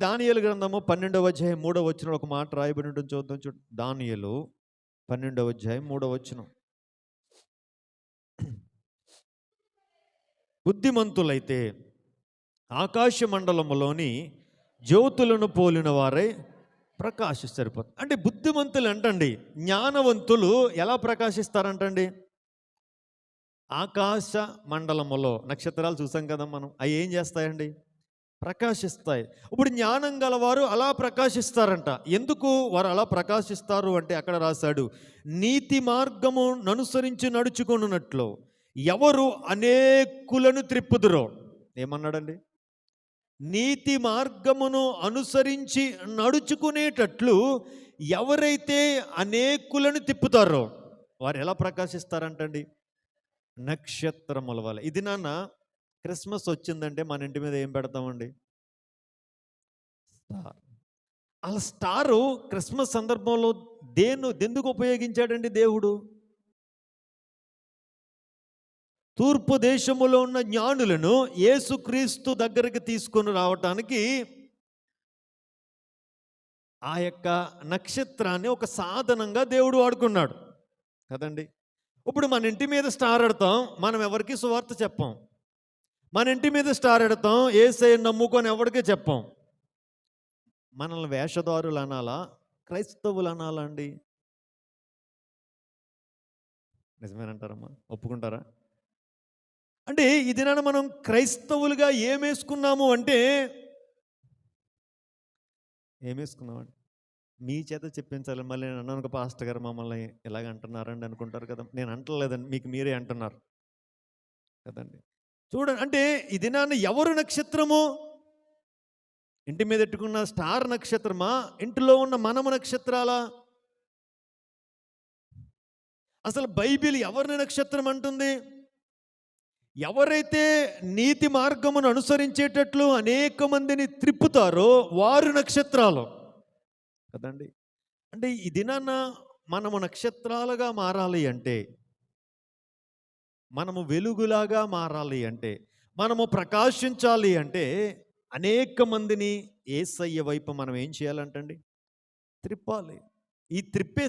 దానియలు గ్రంథము పన్నెండవ అధ్యాయం మూడవ వచ్చిన ఒక మాట రాయబడి ఉంటుంది చూద్దాం చూడు. దానియలు పన్నెండవ అధ్యాయం మూడవ వచ్చిన బుద్ధిమంతులైతే ఆకాశ మండలములోని జ్యోతులను పోలిన వారై ప్రకాశిస్తారు అంటే బుద్ధిమంతులు అంటండి జ్ఞానవంతులు ఎలా ప్రకాశిస్తారంటండి? ఆకాశ మండలములో నక్షత్రాలు చూసాం కదా మనం అవి ఏం చేస్తాయండి? ప్రకాశిస్తాయి. ఇప్పుడు జ్ఞానం గలవారు అలా ప్రకాశిస్తారంట. ఎందుకు వారు అలా ప్రకాశిస్తారు అంటే అక్కడ రాశాడు నీతి మార్గము ననుసరించి నడుచుకున్నట్లు ఎవరు అనేకులను త్రిప్పుదురో. ఏమన్నాడండి? నీతి మార్గమును అనుసరించి నడుచుకునేటట్లు ఎవరైతే అనేకులను తిప్పుతారో. వారు ఎలా ప్రకాశిస్తారంటండి? నక్షత్రముల వల్ల ఇది నాన్న క్రిస్మస్ వచ్చిందంటే మన ఇంటి మీద ఏం పెడతామండి? స్టార్. అలా స్టారు క్రిస్మస్ సందర్భంలో దేన్ని ఎందుకు ఉపయోగించాడండి దేవుడు? తూర్పు దేశములో ఉన్న జ్ఞానులను యేసుక్రీస్తు దగ్గరికి తీసుకొని రావటానికి ఆ యొక్క నక్షత్రాన్ని ఒక సాధనంగా దేవుడు వాడుకున్నాడు. కదండి? ఇప్పుడు మన ఇంటి మీద స్టార్ ఆడతాం మనం ఎవరికి సువార్త చెప్పాం. మన ఇంటి మీద స్టార్ ఎడతాం ఏసై నమ్ముకొని ఎవరికి చెప్పాం. మనల్ని వేషధారులు అనాలా? క్రైస్తవులు అనాలా అండి? నిజమేనంటారమ్మా. ఒప్పుకుంటారా? అంటే ఈ దినాన మనం క్రైస్తవులుగా ఏమేసుకున్నాము అంటే ఏమేసుకున్నామండి? మీ చేత చెప్పించాలి. మళ్ళీ నేను అన్నాను పాస్టర్ గారు మమ్మల్ని ఇలాగ అంటున్నారండి అనుకుంటారు కదా. నేను అంటలేదండి మీకు మీరే అంటున్నారు. కదండి. చూడండి అంటే ఈ దినాన్ని ఎవరు నక్షత్రము? ఇంటి మీద పెట్టుకున్న స్టార్ నక్షత్రమా? ఇంటిలో ఉన్న మనము నక్షత్రాలా? అసలు బైబిల్ ఎవరిని నక్షత్రం అంటుంది? ఎవరైతే నీతి మార్గమును అనుసరించేటట్లు అనేక మందిని త్రిప్పుతారో వారు నక్షత్రాలు. కదండి? అంటే ఈ దినాన మనము నక్షత్రాలుగా మారాలి అంటే మనము వెలుగులాగా మారాలి అంటే మనము ప్రకాశించాలి అంటే అనేక మందిని ఏసయ్య వైపు మనం ఏం చేయాలంటండి? త్రిప్పాలి. ఈ త్రిప్పే